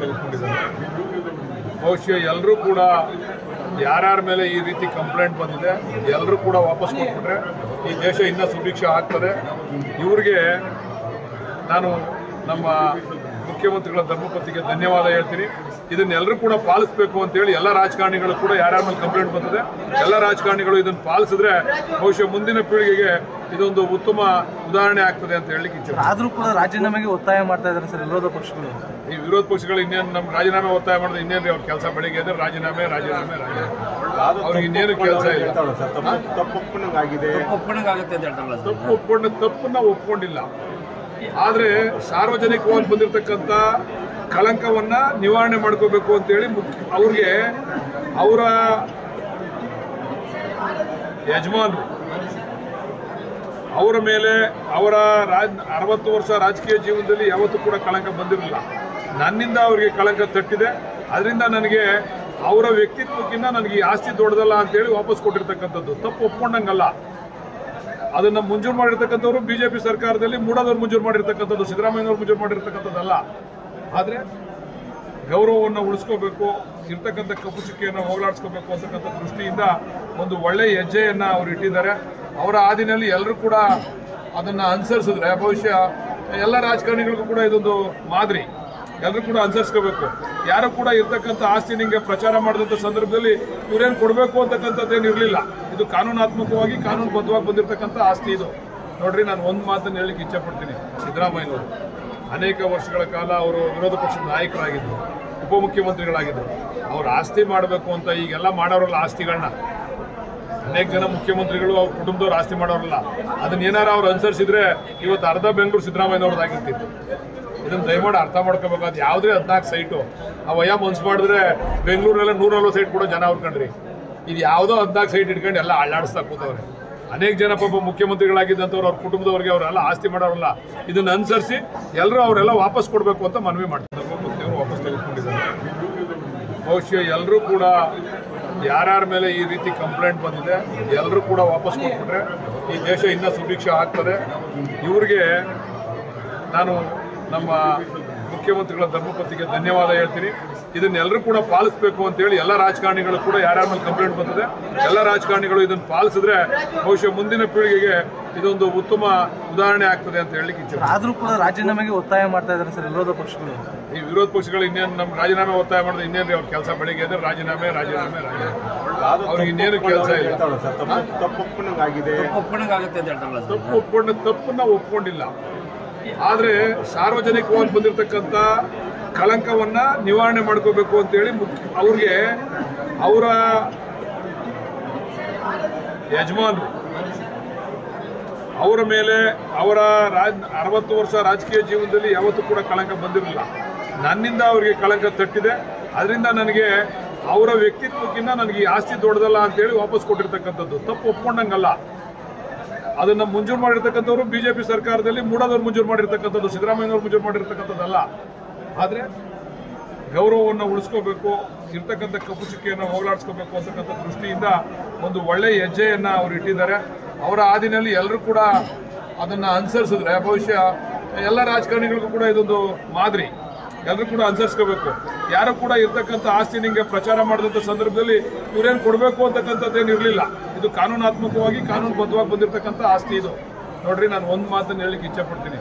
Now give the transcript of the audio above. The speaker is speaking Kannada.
ತೆಗೆದುಕೊಂಡಿದ್ದಾರೆ. ಬಹುಶಃ ಎಲ್ಲರೂ ಕೂಡ ಯಾರ್ಯಾರ ಮೇಲೆ ಈ ರೀತಿ ಕಂಪ್ಲೇಂಟ್ ಬಂದಿದೆ ಎಲ್ಲರೂ ಕೂಡ ವಾಪಸ್ ಕೊಟ್ಬಿಟ್ರೆ ಈ ದೇಶ ಇನ್ನೂ ಸುಭಿಕ್ಷ ಆಗ್ತದೆ. ಇವ್ರಿಗೆ ನಾನು ನಮ್ಮ ಮುಖ್ಯಮಂತ್ರಿಗಳ ಧರ್ಮಪತಿಗೆ ಧನ್ಯವಾದ ಹೇಳ್ತೀನಿ. ಇದನ್ನೆಲ್ಲರೂ ಕೂಡ ಪಾಲಿಸಬೇಕು ಅಂತೇಳಿ ಎಲ್ಲ ರಾಜಕಾರಣಿಗಳು ಕೂಡ ಯಾರ್ಯಾರ ಮೇಲೆ ಕಂಪ್ಲೇಂಟ್ ಬಂದಿದೆ. ಎಲ್ಲ ರಾಜಕಾರಣಿಗಳು ಇದನ್ನು ಪಾಲಿಸಿದ್ರೆ ಬಹುಶಃ ಮುಂದಿನ ಪೀಳಿಗೆಗೆ ಇದೊಂದು ಉತ್ತಮ ಉದಾಹರಣೆ ಆಗ್ತದೆ ಅಂತ ಹೇಳಲಿಕ್ಕೆ ಇಚ್ಛೆ ಆದರೂ ಕೂಡ ರಾಜೀನಾಮೆಗೆ ಒತ್ತಾಯ ಮಾಡ್ತಾ ಇದ್ದಾರೆ ಸರ್ ವಿರೋಧ ಪಕ್ಷಗಳು. ಈ ವಿರೋಧ ಪಕ್ಷಗಳು ಇನ್ನೇನು ನಮ್ಮ ರಾಜೀನಾಮೆ ಒತ್ತಾಯ ಮಾಡಿದ್ರೆ ಇನ್ನೇನು ಅವ್ರ ಕೆಲಸ ಬೆಳಿಗ್ಗೆ ಅಂದ್ರೆ ರಾಜೀನಾಮೆ ರಾಜೀನಾಮೆ ರಾಜೀನಾಮೆ. ಅವ್ರಿಗೆ ಇನ್ನೇನು ಕೆಲಸ ಇಲ್ಲ. ತಪ್ಪೊಪ್ಪಣಂಗಾಗಿದೆ ಒಪ್ಪಣಗಾಗುತ್ತೆ ಅಂತ ಹೇಳ್ತಾರಲ್ಲ ಸರ್. ತಪ್ಪು ಒಪ್ಪಣ್ಣ ತಪ್ಪನ್ನ ಒಪ್ಕೊಂಡಿಲ್ಲ. ಆದ್ರೆ ಸಾರ್ವಜನಿಕವಾಗಿ ಬಂದಿರತಕ್ಕಂಥ ಕಳಂಕವನ್ನ ನಿವಾರಣೆ ಮಾಡ್ಕೋಬೇಕು ಅಂತೇಳಿ ಮುಖ್ಯ ಅವ್ರಿಗೆ ಅವರ ಯಜಮಾನರು, ಅವರ ಮೇಲೆ ಅವರ ರಾಜ್, ಅರವತ್ತು ವರ್ಷ ರಾಜಕೀಯ ಜೀವನದಲ್ಲಿ ಯಾವತ್ತೂ ಕೂಡ ಕಳಂಕ ಬಂದಿರಲಿಲ್ಲ. ನನ್ನಿಂದ ಅವರಿಗೆ ಕಳಂಕ ತಟ್ಟಿದೆ. ಅದರಿಂದ ನನಗೆ ಅವರ ವ್ಯಕ್ತಿತ್ವಕ್ಕಿಂತ ನನಗೆ ಈ ಆಸ್ತಿ ದೊಡ್ಡದಲ್ಲ ಅಂತೇಳಿ ವಾಪಸ್ ಕೊಟ್ಟಿರ್ತಕ್ಕಂಥದ್ದು. ತಪ್ಪು ಒಪ್ಕೊಂಡಂಗಲ್ಲ. ಅದನ್ನ ಮಂಜೂರು ಮಾಡಿರ್ತಕ್ಕಂಥವ್ರು ಬಿಜೆಪಿ ಸರ್ಕಾರದಲ್ಲಿ ಮೂಡಾದವ್ರು ಮಂಜೂರು ಮಾಡಿರ್ತಕ್ಕಂಥದ್ದು, ಸಿದ್ದರಾಮಯ್ಯನವ್ರು ಮಂಜೂರು ಮಾಡಿರ್ತಕ್ಕಂಥದ್ದಲ್ಲ. ಆದರೆ ಗೌರವವನ್ನು ಉಳಿಸ್ಕೋಬೇಕು, ಇರ್ತಕ್ಕಂಥ ಕಪ್ಪು ಚುಕ್ಕಿಯನ್ನು ಹೋಗಲಾಡಿಸ್ಕೋಬೇಕು ಅಂತಕ್ಕಂಥ ದೃಷ್ಟಿಯಿಂದ ಒಂದು ಒಳ್ಳೆ ಹೆಜ್ಜೆಯನ್ನ ಅವರು ಇಟ್ಟಿದ್ದಾರೆ. ಅವರ ಹಾದಿನಲ್ಲಿ ಎಲ್ಲರೂ ಕೂಡ ಅದನ್ನ ಅನುಸರಿಸಿದ್ರೆ ಬಹುಶಃ ಎಲ್ಲ ರಾಜಕಾರಣಿಗಳಿಗೂ ಕೂಡ ಇದೊಂದು ಮಾದರಿ. ಎಲ್ಲರೂ ಕೂಡ ಅನುಸರಿಸ್ಕೋಬೇಕು. ಯಾರು ಕೂಡ ಇರ್ತಕ್ಕಂಥ ಆಸ್ತಿ ನಿಮಗೆ ಪ್ರಚಾರ ಮಾಡಿದಂಥ ಸಂದರ್ಭದಲ್ಲಿ ಇವರೇನು ಕೊಡಬೇಕು ಅಂತಕ್ಕಂಥದ್ದೇನು ಇರಲಿಲ್ಲ. ಇದು ಕಾನೂನಾತ್ಮಕವಾಗಿ, ಕಾನೂನುಬದ್ಧವಾಗಿ ಬಂದಿರತಕ್ಕಂಥ ಆಸ್ತಿ ಇದು. ನೋಡ್ರಿ, ನಾನು ಒಂದು ಮಾತನ್ನು ಹೇಳಲಿಕ್ಕೆ ಇಚ್ಛಪಡ್ತೀನಿ. ಸಿದ್ದರಾಮಯ್ಯನವರು. ಅನೇಕ ವರ್ಷಗಳ ಕಾಲ ಅವರು ವಿರೋಧ ಪಕ್ಷದ ನಾಯಕರಾಗಿದ್ದರು ಉಪಮುಖ್ಯಮಂತ್ರಿಗಳಾಗಿದ್ದರು ಅವರು ಆಸ್ತಿ ಮಾಡಬೇಕು ಅಂತ ಈಗೆಲ್ಲ ಮಾಡೋರಲ್ಲ ಆಸ್ತಿಗಳನ್ನ ಅನೇಕ ಜನ ಮುಖ್ಯಮಂತ್ರಿಗಳು ಅವ್ರ ಕುಟುಂಬದವ್ರು ಆಸ್ತಿ ಮಾಡೋರಲ್ಲ. ಅದನ್ನ ಏನಾರ ಅವ್ರು ಅನುಸರಿಸಿದ್ರೆ ಇವತ್ತು ಅರ್ಧ ಬೆಂಗಳೂರು ಸಿದ್ದರಾಮಯ್ಯನವ್ರದ್ದಾಗಿರ್ತಿತ್ತು. ಇದನ್ನ ದಯಮಾಡಿ ಅರ್ಥ ಮಾಡ್ಕೋಬೇಕಾದ ಯಾವುದೇ ಹದಿನಾಲ್ಕು ಸೈಟು ಆ ವಯ ಮನ್ಸು ಮಾಡಿದ್ರೆ ಬೆಂಗಳೂರಲ್ಲ ನಲ್ವತ್ತು ಸೈಟ್ ಕೂಡ ಜನ ಅವ್ರ್ಕಂಡ್ರಿ ಇದು ಯಾವುದೋ ಹದಿನಾಲ್ಕು ಸೈಟ್ ಇಟ್ಕೊಂಡು ಎಲ್ಲ ಅಳ್ಳಾಡಿಸ್ತಾ ಕೂತವ್ರೆ. ಅನೇಕ ಜನ ಪಾಪ ಮುಖ್ಯಮಂತ್ರಿಗಳಾಗಿದ್ದಂಥವ್ರು ಅವ್ರ ಕುಟುಂಬದವ್ರಿಗೆ ಅವರೆಲ್ಲ ಆಸ್ತಿ ಮಾಡೋರಲ್ಲ, ಇದನ್ನ ಅನುಸರಿಸಿ ಎಲ್ಲರೂ ಅವರೆಲ್ಲ ವಾಪಸ್ ಕೊಡಬೇಕು ಅಂತ ಮನವಿ ಮಾಡ್ತಾರೆ. ಮುಖ್ಯವರು ವಾಪಸ್ ತೆಗೆದುಕೊಂಡಿದ್ದಾರೆ. ಬಹುಶಃ ಎಲ್ಲರೂ ಕೂಡ ಯಾರ್ಯಾರ ಮೇಲೆ ಈ ರೀತಿ ಕಂಪ್ಲೇಂಟ್ ಬಂದಿದೆ ಎಲ್ಲರೂ ಕೂಡ ವಾಪಸ್ ಕೊಟ್ಬಿಟ್ರೆ ಈ ದೇಶ ಇನ್ನೂ ಸುಭಿಕ್ಷ ಆಗ್ತದೆ. ಇವ್ರಿಗೆ ನಾನು ನಮ್ಮ ಮುಖ್ಯಮಂತ್ರಿಗಳ ಧರ್ಮಪತಿಗೆ ಧನ್ಯವಾದ ಹೇಳ್ತೀನಿ. ಇದನ್ನೆಲ್ಲರೂ ಕೂಡ ಪಾಲಿಸಬೇಕು ಅಂತೇಳಿ ಎಲ್ಲ ರಾಜಕಾರಣಿಗಳು ಕೂಡ ಯಾರ್ಯಾರ ಮೇಲೆ ಕಂಪ್ಲೇಂಟ್ ಬಂದಿದೆ ಎಲ್ಲ ರಾಜಕಾರಣಿಗಳು ಇದನ್ನು ಪಾಲಿಸಿದ್ರೆ ಬಹುಶಃ ಮುಂದಿನ ಪೀಳಿಗೆಗೆ ಇದೊಂದು ಉತ್ತಮ ಉದಾಹರಣೆ ಆಗ್ತದೆ ಅಂತ ಹೇಳಲಿಕ್ಕೆ ಇಚ್ಛೆ ಆದ್ರೂ ಕೂಡ ರಾಜೀನಾಮೆಗೆ ಒತ್ತಾಯ ಮಾಡ್ತಾ ಇದ್ದಾರೆ ಸರ್ ವಿರೋಧ ಪಕ್ಷಗಳು. ಈ ವಿರೋಧ ಪಕ್ಷಗಳು ಇನ್ನೇನು ನಮ್ಮ ರಾಜೀನಾಮೆ ಒತ್ತಾಯ ಮಾಡಿದ್ರೆ ಇನ್ನೇನು ಅವ್ರ ಕೆಲಸ ಬೆಳಿಗ್ಗೆ ಅಂದ್ರೆ ರಾಜೀನಾಮೆ ರಾಜೀನಾಮೆ ರಾಜೀನಾಮೆ. ಅವ್ರಿಗೆ ಇನ್ನೇನು ಕೆಲಸ ಇಲ್ಲ. ತಪ್ಪು ಒಪ್ಪಣಗಾಗುತ್ತೆ ಅಂತ ಹೇಳ್ತಾರಲ್ಲ ಸರ್. ತಪ್ಪು ಒಪ್ಪಣ್ಣ ತಪ್ಪನ್ನ ಒಪ್ಕೊಂಡಿಲ್ಲ. ಆದ್ರೆ ಸಾರ್ವಜನಿಕವಾಗಿ ಬಂದಿರತಕ್ಕಂಥ ಕಳಂಕವನ್ನು ನಿವಾರಣೆ ಮಾಡ್ಕೋಬೇಕು ಅಂತೇಳಿ ಮುಖ್ಯ ಅವ್ರಿಗೆ ಅವರ ಯಜಮಾನರು, ಅವರ ಮೇಲೆ ಅವರ ರಾಜ್ ಅರವತ್ತು ವರ್ಷ ರಾಜಕೀಯ ಜೀವನದಲ್ಲಿ ಯಾವತ್ತೂ ಕೂಡ ಕಳಂಕ ಬಂದಿರಲಿಲ್ಲ. ನನ್ನಿಂದ ಅವರಿಗೆ ಕಳಂಕ ತಟ್ಟಿದೆ. ಅದರಿಂದ ನನಗೆ ಅವರ ವ್ಯಕ್ತಿತ್ವಕ್ಕಿಂತ ನನಗೆ ಆಸ್ತಿ ದೊಡ್ಡದಲ್ಲ ಅಂತೇಳಿ ವಾಪಸ್ ಕೊಟ್ಟಿರ್ತಕ್ಕಂಥದ್ದು. ತಪ್ಪು ಒಪ್ಕೊಂಡಂಗಲ್ಲ. ಅದನ್ನ ಮಂಜೂರು ಮಾಡಿರ್ತಕ್ಕಂಥವ್ರು ಬಿಜೆಪಿ ಸರ್ಕಾರದಲ್ಲಿ ಮೂಡಾದವ್ರು ಮಂಜೂರು ಮಾಡಿರ್ತಕ್ಕಂಥದ್ದು, ಸಿದ್ದರಾಮಯ್ಯನವ್ರು ಮಂಜೂರು ಮಾಡಿರ್ತಕ್ಕಂಥದ್ದಲ್ಲ. ಆದರೆ ಗೌರವವನ್ನು ಉಳಿಸ್ಕೋಬೇಕು, ಇರ್ತಕ್ಕಂಥ ಕಪ್ಪು ಚುಕ್ಕಿಯನ್ನು ಹೋಗಲಾಡಿಸ್ಕೋಬೇಕು ಅಂತಕ್ಕಂಥ ದೃಷ್ಟಿಯಿಂದ ಒಂದು ಒಳ್ಳೆ ಹೆಜ್ಜೆಯನ್ನು ಅವರು ಇಟ್ಟಿದ್ದಾರೆ. ಅವರ ಹಾದಿನಲ್ಲಿ ಎಲ್ಲರೂ ಕೂಡ ಅದನ್ನು ಅನುಸರಿಸಿದ್ರೆ ಬಹುಶಃ ಎಲ್ಲ ರಾಜಕಾರಣಿಗಳಿಗೂ ಕೂಡ ಇದೊಂದು ಮಾದರಿ. ಎಲ್ಲರೂ ಕೂಡ ಅನುಸರಿಸ್ಕೋಬೇಕು. ಯಾರು ಕೂಡ ಇರ್ತಕ್ಕಂಥ ಆಸ್ತಿ ನಿಮಗೆ ಪ್ರಚಾರ ಮಾಡಿದಂಥ ಸಂದರ್ಭದಲ್ಲಿ ಇವ್ರೇನು ಕೊಡಬೇಕು ಅಂತಕ್ಕಂಥದ್ದೇನು ಇರಲಿಲ್ಲ ಇದು ಕಾನೂನಾತ್ಮಕವಾಗಿ ಕಾನೂನುಬದ್ಧವಾಗಿ ಬಂದಿರತಕ್ಕಂಥ ಆಸ್ತಿ ಇದು. ನೋಡ್ರಿ ನಾನು ಒಂದು ಮಾತನ್ನು ಹೇಳಲಿಕ್ಕೆ ಇಚ್ಛಪಡ್ತೀನಿ